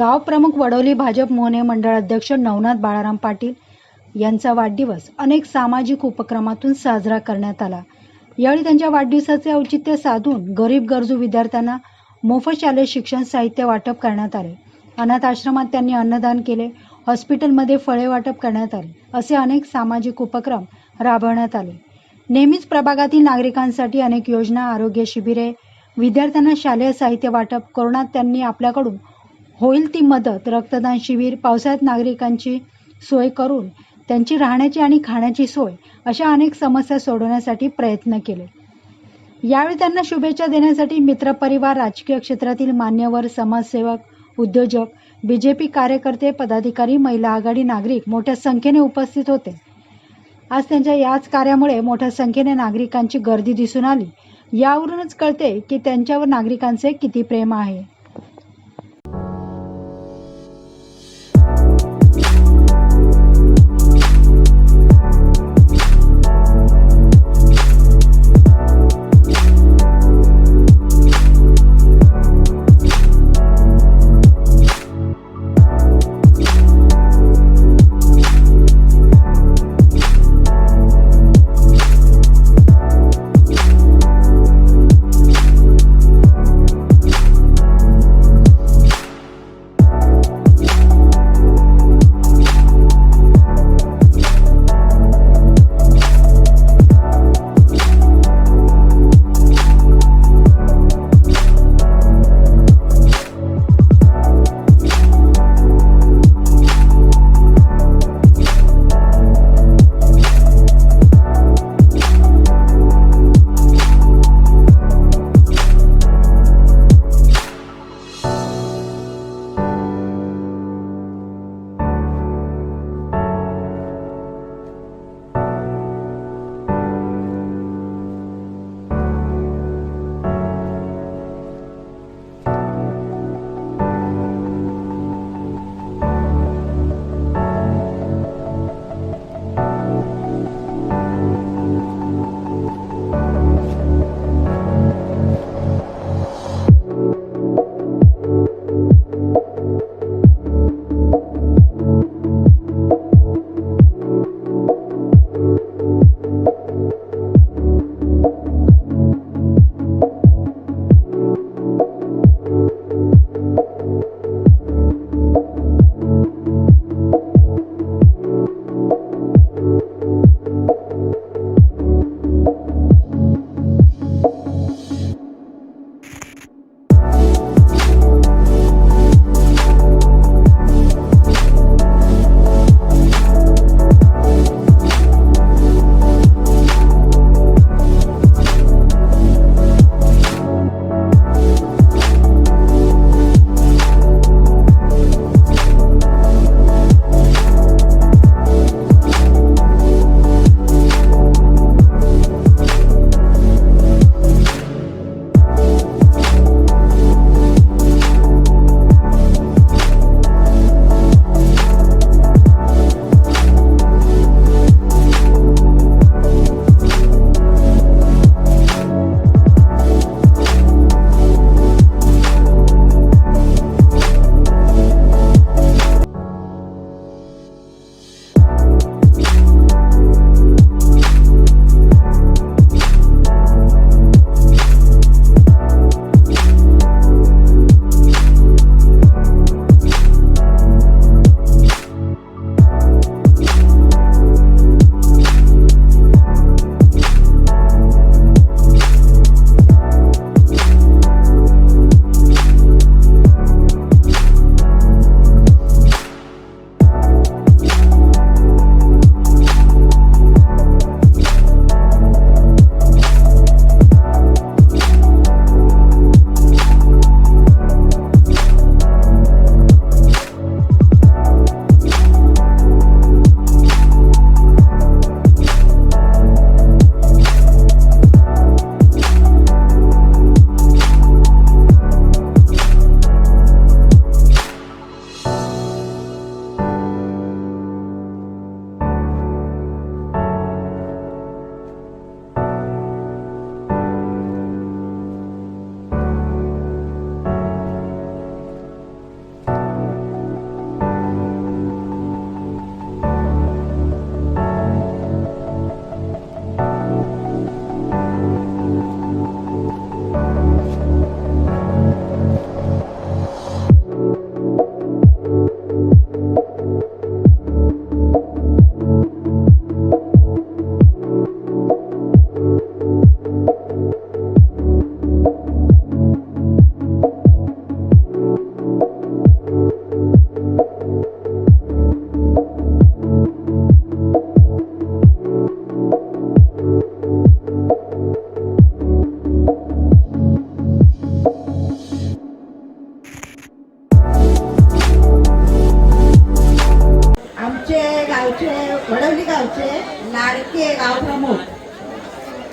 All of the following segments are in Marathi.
गाव प्रमुख वडोली भाजप मोहने मंडळ अध्यक्ष नवनाथ बाळाराम पाटील यांचा वाढदिवस अनेक सामाजिक उपक्रमातून साजरा करण्यात आला. यावेळी त्यांच्या वाढदिवसाचे औचित्य साधून गरीब गरजू विद्यार्थ्यांना मोफत शालेय शिक्षण साहित्य वाटप करण्यात आले. अनाथ आश्रमात त्यांनी अन्नदान केले. हॉस्पिटलमध्ये फळे वाटप करण्यात आले. असे अनेक सामाजिक उपक्रम राबवण्यात आले. नेहमीच प्रभागातील नागरिकांसाठी अनेक योजना आरोग्य शिबिरे विद्यार्थ्यांना शालेय साहित्य वाटप कोरोनात त्यांनी आपल्याकडून होईल ती मदत. रक्तदान शिबिर पावसाळ्यात नागरिकांची सोय करून त्यांची राहण्याची आणि खाण्याची सोय अशा अनेक समस्या सोडवण्यासाठी प्रयत्न केले. यावेळी त्यांना शुभेच्छा देण्यासाठी मित्रपरिवार राजकीय क्षेत्रातील मान्यवर समाजसेवक उद्योजक बी जे पी कार्यकर्ते पदाधिकारी महिला आघाडी नागरिक मोठ्या संख्येने उपस्थित होते. आज त्यांच्या याच कार्यामुळे मोठ्या संख्येने नागरिकांची गर्दी दिसून आली. यावरूनच कळते की त्यांच्यावर नागरिकांचे किती प्रेम आहे.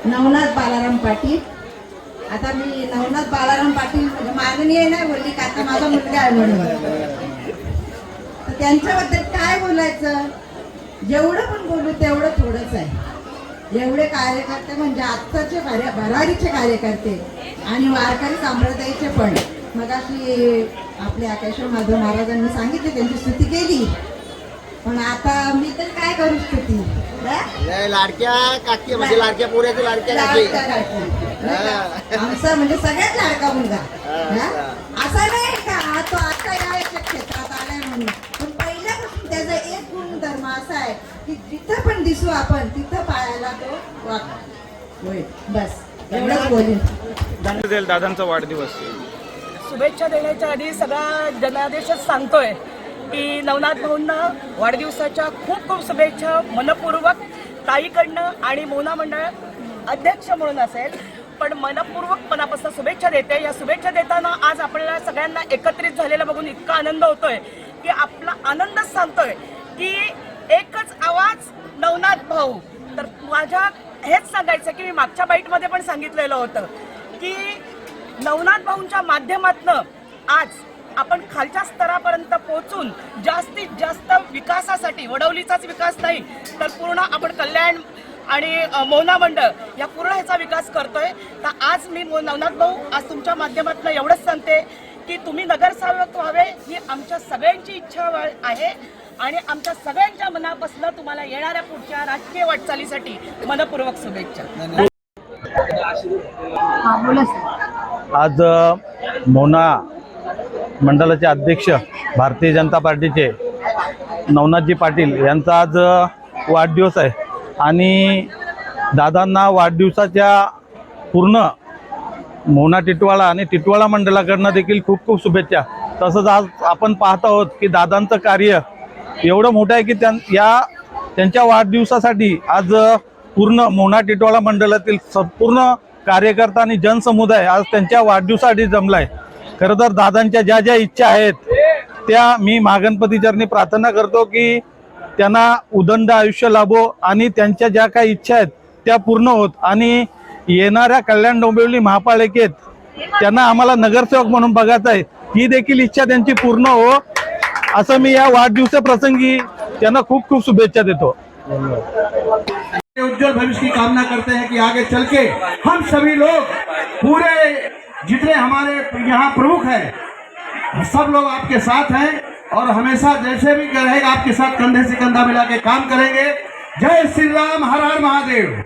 नवनाथ बालाराम पाटील. आता मी नवनाथ बालाराम पाटील म्हणजे माननीय नाही बोलली का आता माझा मुलगा आहे म्हणून. तर त्यांच्याबद्दल काय बोलायचं? जेवढं पण बोलू तेवढं थोडंच आहे. एवढे कार्यकर्ते म्हणजे आत्ताचे कार्य भरारीचे कार्यकर्ते आणि वारकरी संप्रदायाचे पण. मग अशी आपल्या आकेश्वर माधव महाराजांनी सांगितले त्यांची स्तुती केली. पण आता मी तर काय करू? लय लाडक्या काकी म्हणजे लाडक्या पोऱ्याचे लाडक्या काकी? आमचा म्हणजे सगळ्यात लाडका मुलगा. हा? असा नाही का? तो आता या याच्या क्षेत्रात आलाय म्हणून. पण पहिल्यापासून त्याचा एक गुणधर्म असा आहे की जिथं पण दिसू आपण तिथं पायाला तो होय. बस. एवढंच दादांचा वाढदिवस शुभेच्छा देण्याच्या आधी सगळा जनादेशच सांगतोय. की नवनाथ भाऊंना वाढदिवसाच्या खूप खूप शुभेच्छा मनपूर्वक ताईकडनं आणि मोना मंडळ अध्यक्ष म्हणून असेल. पण मनपूर्वक मनापासून शुभेच्छा देते. या शुभेच्छा देताना आज आपल्याला सगळ्यांना एकत्रित झालेला बघून इतका आनंद होतोय की आपला आनंदच सांगतोय की एकच आवाज नवनाथ भाऊ. तर माझ्या हेच सांगायचं की मी मागच्या बाईटमध्ये पण सांगितलेलं होतं की नवनाथ भाऊंच्या माध्यमातनं आज आपण खालच्या स्तरापर्यंत पोहोचून जास्तीत जास्त विकासासाठी वडवलीचाच विकास नाही तर पूर्ण आपण कल्याण आणि मोना मंडळ या पूर्ण ह्याचा विकास करतोय. तर आज मी नवनाथ भाऊ आज तुमच्या माध्यमातून एवढंच सांगते की तुम्ही नगरसेवक व्हावे ही आमच्या सगळ्यांची इच्छा वा- आहे. आणि आमच्या सगळ्यांच्या मनापासून तुम्हाला येणाऱ्या पुढच्या राजकीय वाटचालीसाठी मनपूर्वक शुभेच्छा. आज मोना मंडळाचे अध्यक्ष भारतीय जनता पार्टीचे नवनाथजी पाटील यांचा आज वाढदिवस आहे. आणि दादांना वाढदिवसाच्या पूर्ण मोना टिटवाळा आणि टिटवाळा मंडळाकडनं देखील खूप खूप शुभेच्छा. तसंच आज आपण पाहत आहोत की दादांचं कार्य एवढं मोठं आहे की त्यां या त्यांच्या वाढदिवसासाठी आज पूर्ण मोना टिटवाळा मंडळातील संपूर्ण कार्यकर्ता आणि जनसमुदाय आज त्यांच्या वाढदिवसासाठी जमलाय. खरं तर दादांच्या ज्या ज्या इच्छा आहेत त्या मी महागणपती चरणी प्रार्थना करतो की त्यांना उदंड आयुष्य लाभो आणि त्यांच्या ज्या काही इच्छा आहेत त्या पूर्ण होत. आणि येणाऱ्या कल्याण डोंबिवली महापालिकेत त्यांना आम्हाला नगरसेवक म्हणून बघायचं आहे. ही देखील इच्छा त्यांची पूर्ण हो. असं मी या वाढदिवसाप्रसंगी त्यांना खूप खूप शुभेच्छा देतो. उज्जवल भविष्य की कामना करते हैं कि आगे चल के हम सभी लोग पूरे जितने हमारे यहाँ प्रमुख है, सब लोग आपके साथ हैं और हमेशा जैसे भी रहेगा आपके साथ कंधे से कंधा मिला के काम करेंगे। जय श्री राम हर हर महादेव।